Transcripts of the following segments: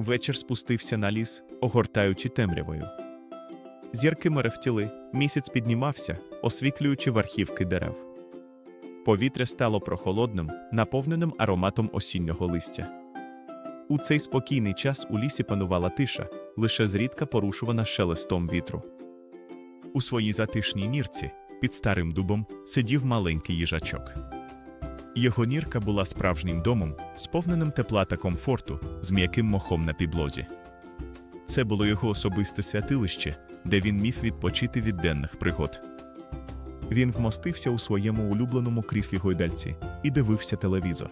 Вечір спустився на ліс, огортаючи темрявою. Зірки мерехтіли, місяць піднімався, освітлюючи верхівки дерев. Повітря стало прохолодним, наповненим ароматом осіннього листя. У цей спокійний час у лісі панувала тиша, лише зрідка порушувана шелестом вітру. У своїй затишній нірці під старим дубом сидів маленький їжачок. Його нірка була справжнім домом, сповненим тепла та комфорту, з м'яким мохом на підлозі. Це було його особисте святилище, де він міг відпочити від денних пригод. Він вмостився у своєму улюбленому кріслі гойдальці і дивився телевізор.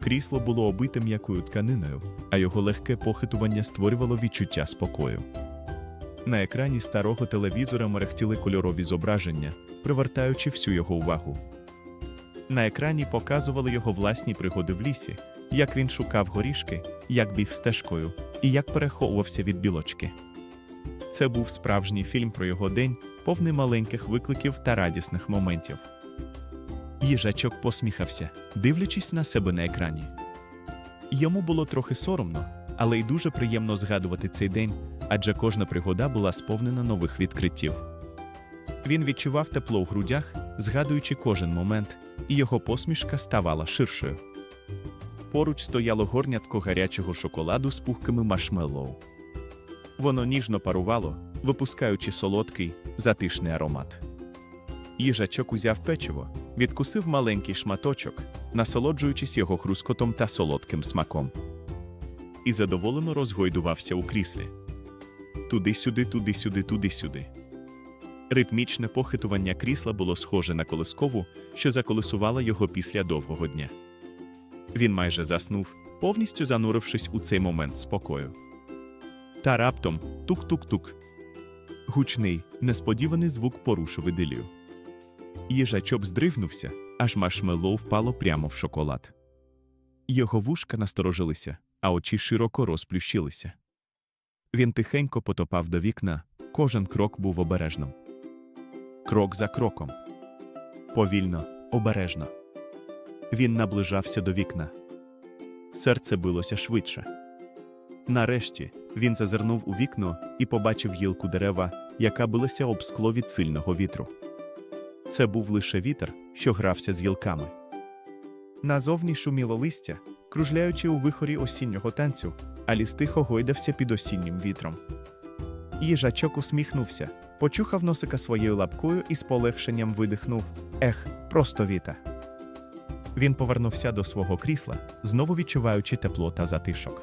Крісло було обите м'якою тканиною, а його легке похитування створювало відчуття спокою. На екрані старого телевізора мерехтіли кольорові зображення, привертаючи всю його увагу. На екрані показували його власні пригоди в лісі, як він шукав горішки, як біг стежкою і як переховувався від білочки. Це був справжній фільм про його день, повний маленьких викликів та радісних моментів. Їжачок посміхався, дивлячись на себе на екрані. Йому було трохи соромно, але й дуже приємно згадувати цей день, адже кожна пригода була сповнена нових відкриттів. Він відчував тепло в грудях, згадуючи кожен момент, і його посмішка ставала ширшою. Поруч стояло горнятко гарячого шоколаду з пухкими маршмеллоу. Воно ніжно парувало, випускаючи солодкий, затишний аромат. Їжачок узяв печиво, відкусив маленький шматочок, насолоджуючись його хрускотом та солодким смаком. І задоволено розгойдувався у кріслі. Туди-сюди, туди-сюди, туди-сюди. Ритмічне похитування крісла було схоже на колискову, що заколисувала його після довгого дня. Він майже заснув, повністю занурившись у цей момент спокою. Та раптом тук-тук-тук. Гучний, несподіваний звук порушив ідилію. Їжачок здригнувся, аж маршмеллоу впало прямо в шоколад. Його вушка насторожилися, а очі широко розплющилися. Він тихенько потопав до вікна, кожен крок був обережним. Крок за кроком. Повільно, обережно. Він наближався до вікна. Серце билося швидше. Нарешті він зазирнув у вікно і побачив гілку дерева, яка билася об скло від сильного вітру. Це був лише вітер, що грався з гілками. Назовні шуміло листя, кружляючи у вихорі осіннього танцю, а ліс тихо гойдався під осіннім вітром. Їжачок усміхнувся, почухав носика своєю лапкою і з полегшенням видихнув Ех, просто віта. Він повернувся до свого крісла, знову відчуваючи тепло та затишок.